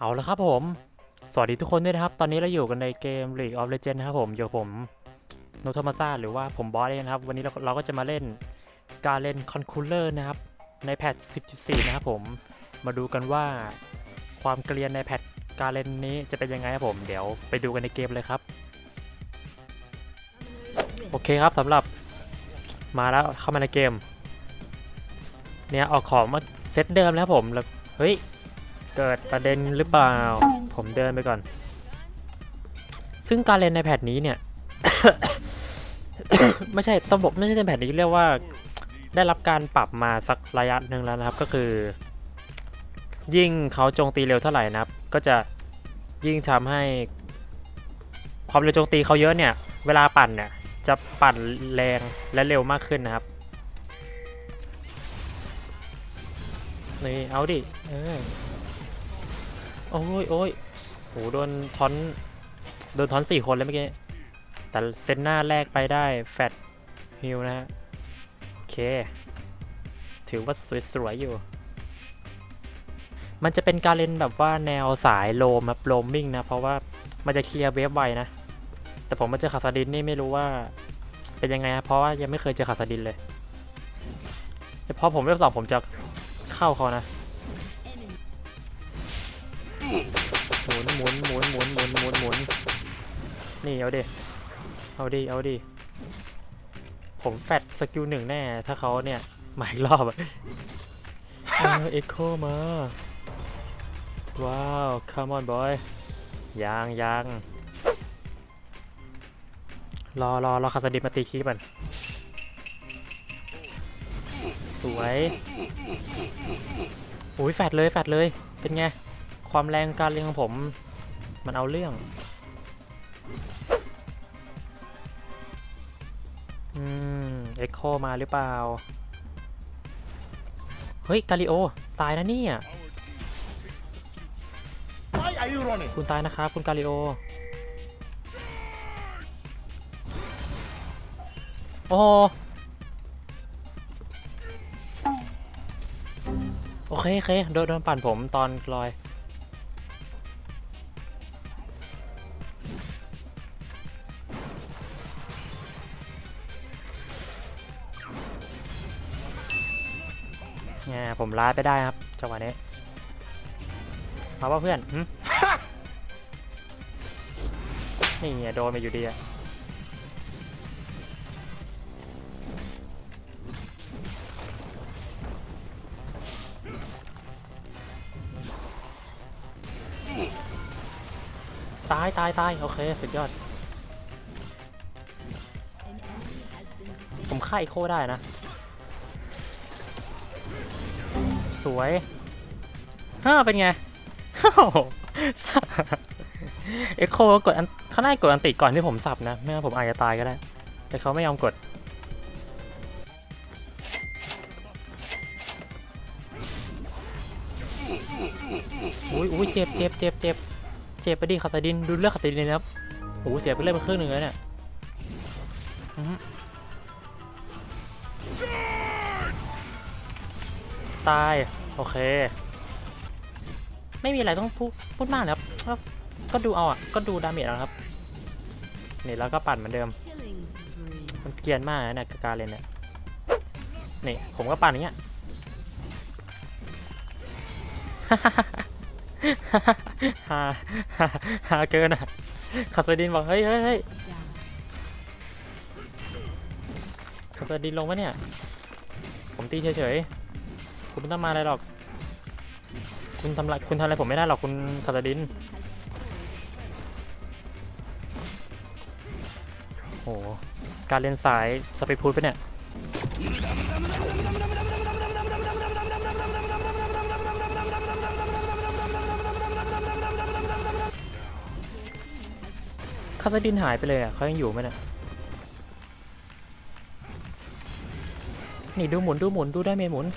เอาละครับผม สวัสดีทุกคนด้วยนะครับ ตอนนี้เราอยู่กันในเกม League of Legends นะครับผมอยู่ผมโนโทมาซาหรือว่าผมบอสเองนะครับ วันนี้เราเราก็จะมาเล่นการเล่น Conqueror นะครับ ในแพท 10.4 นะครับผม มาดูกันว่าความเกรียนในแพทการเล่นนี้จะเป็นยังไงครับผม เดี๋ยวไปดูกันในเกมเลยครับ โอเคครับสำหรับมาแล้วเข้ามาในเกม เนี่ยออกของมาเซตเดิมแล้วผมแล้วเฮ้ย เกิดประเด็นหรือเปล่า ผมเดินไปก่อน ซึ่งการเล่นในแพทนี้เนี่ย ไม่ใช่ต้องบอกไม่ใช่ในแพทนี้เรียกว่า ได้รับการปรับมาสักระยะหนึ่งแล้วนะครับ ก็คือ ยิ่งเขาโจมตีเร็วเท่าไหร่นะครับ ก็จะยิ่งทำให้ความเร็วโจมตีเขาเยอะเนี่ย เวลาปั่นเนี่ย จะปั่นแรงและเร็วมากขึ้นนะครับนี่เอาดิเออ โอ้ยโอ้ยโหโดนทอนโดนทอนสี่คนเลยเมื่อกี้แต่เซนหน้าแรกไปได้แฟตฮิลนะฮะโอเค ถือว่าสวยๆอยู่ มันจะเป็นการเล่นแบบว่าแนวสายโลมครับโลมมิ่งนะ เพราะว่ามันจะเคลียร์เวฟไวนะ แต่ผมมาเจอคาซาดินนี่ไม่รู้ว่าเป็นยังไงนะเพราะว่ายังไม่เคยเจอคาซาดินเลยแต่พอผมเวฟสองผมจะเข้าเขานะ หมุนหมุนหมุนหมุนหมุนหมุนหมุนนี่เอาดิเอาดิเอาดิผมแฟดสกิลหนึ่งแน่ ถ้าเขาเนี่ยมาอีกรอบเออเอ็กโคมา ว้าว come on boy ยังยังรอรอรอคาสดิมาตีคีบมันสวยอุ้ยแฟดเลยแฟดเลย เป็นไง ความแรงการเลี้ยงของผม มันเอาเรื่องอืมเอ็กโคมาหรือเปล่า เฮ้ย กาลิโอ ตายนะเนี่ยคุณตายนะครับ คุณกาลิโอ โอ้โอเคโอเคโดนโดนปั่นผมตอนลอย เนี่ยผมลาดไปได้ครับจังหวะนี้มาว่าเพื่อนนี่โดนไปอยู่ดีอะตายตายตายโอเค สุดยอด ผมฆ่าอีโคได้นะ สวยฮ่าเป็นไงโอ้โหเอ็กโคกดอันเขาน่ากดอันติก่อนที่ผมสับนะ ไม่งั้นผมอาจจะตายก็ได้ แต่เขาไม่ยอมกด อุ้ยอุ้ยเจ็บเจ็บเจ็บเจ็บเจ็บไปดิคาตาดิน ดูเลือดคาตาดินนะครับโอ้โหเสียไปเลือดไปครึ่งหนึ่งแล้วเนี่ย ตาย โอเค ไม่มีอะไรต้องพูดพูดมากนะครับ ก็ดูเอาอะ ก็ดูดาเมจเอาครับ นี่แล้วก็ปั่นเหมือนเดิม มันเกรียนมากนะเนี่ยการเล่นเนี่ย นี่ผมก็ปั่นอย่างเงี้ยฮาฮาฮาเกินอะคาสดินบอกเฮ้ยเฮ้ยเฮ้ยคาสดินลงปะเนี่ย ผมตีเฉยๆ คุณไม่ต้องมาอะไรหรอก คุณทำอะไรคุณทำอะไรผมไม่ได้หรอกคุณคาสดิน โอ้โหการเล่นสายสเปคพูดไปะเนี่ย คาสดินหายไปเลยอะเขายังอยู่ไหมเนี่ย นี่ดูหมุนดูหมุนดูได้เมหมุน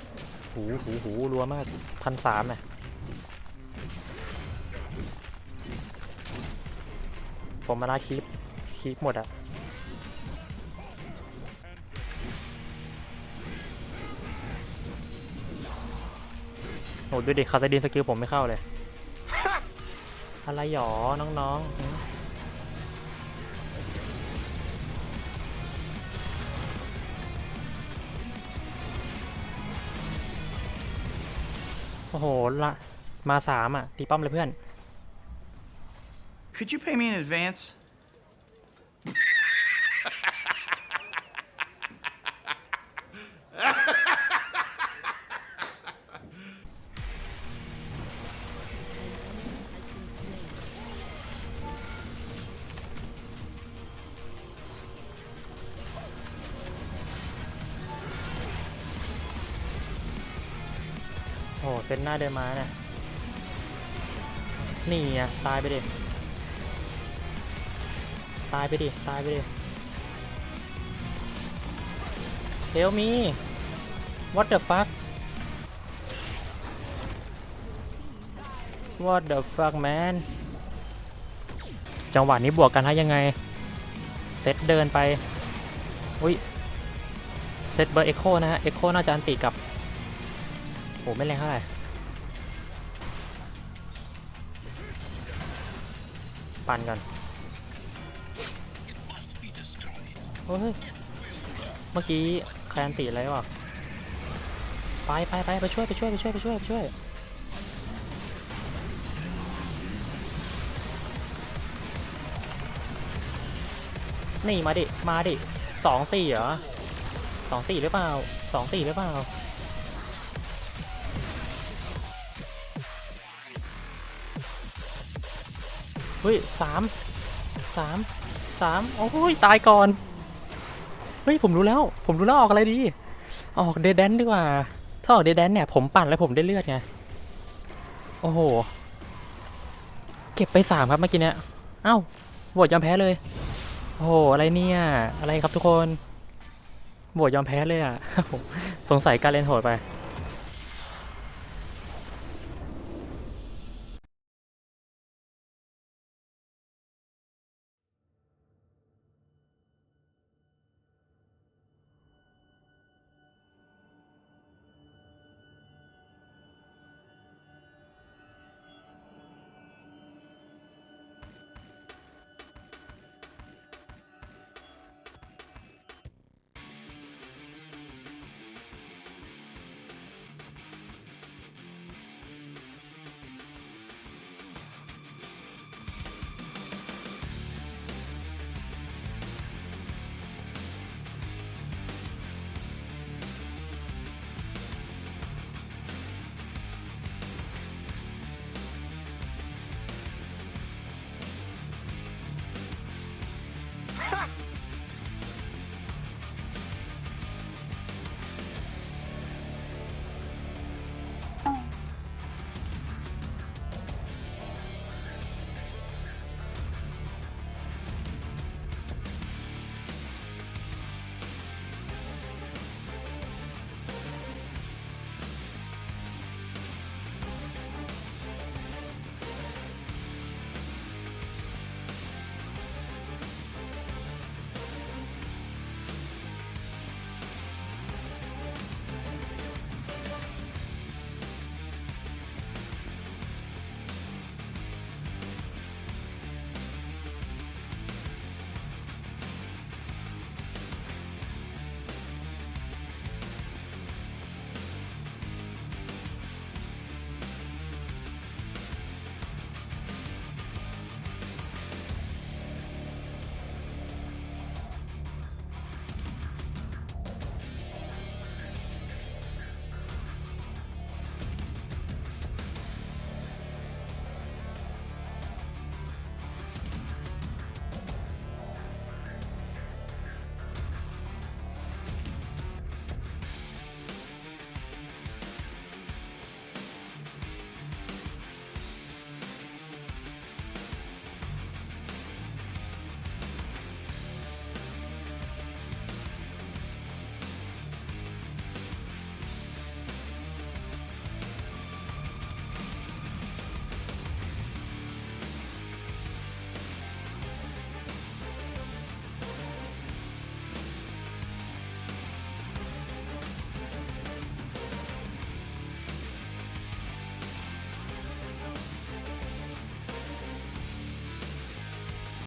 หูหูหูรัวมากพันสามอะผมมาลาคีปคีปหมดอะโอ้ดูดิคาสดินสกิลผมไม่เข้าเลย อะไรหยอน้องๆ โอ้โหละมาสามอะ ตีป้อมเลยเพื่อน Could you pay me in advance? โอ้โหเป็นหน้าเดินมาเนี่ยนี่อะตายไปดิ ตายไปดิ ตายไปดิ Help me What the fuck What the fuck man จังหวะนี้บวกกันฮะยังไง เซตเดินไป อุ้ย เซตเบอร์เอ็กโคนะฮะ เอ็กโคน่าจะอันติกับ โหไม่แรงเท่าไหร่ปั่นก่อนเฮ้ยเมื่อกี้ใครอันติอะไรวะไปไปไปไปช่วยไปช่วยไปช่วยไปช่วยไปช่วยนี่มาดิ มาดิสองสี่เหรอสองสี่หรือเปล่าสองสี่หรือเปล่า เฮ้ยสามสามสามโอ้ยตายก่อน เฮ้ยผมรู้แล้ว ผมรู้แล้วออกอะไรดี ออกเดดแดนดีกว่า ถ้าออกเดดแดนเนี่ยผมปั่นแล้วผมได้เลือดไง โอ้โห เก็บไปสามครับเมื่อกี้เนี่ยเอ้าโหวตยอมแพ้เลย โอ้โหอะไรเนี่ย อะไรครับทุกคนโหวตยอมแพ้เลยอะ สงสัยการเล่นโหดไป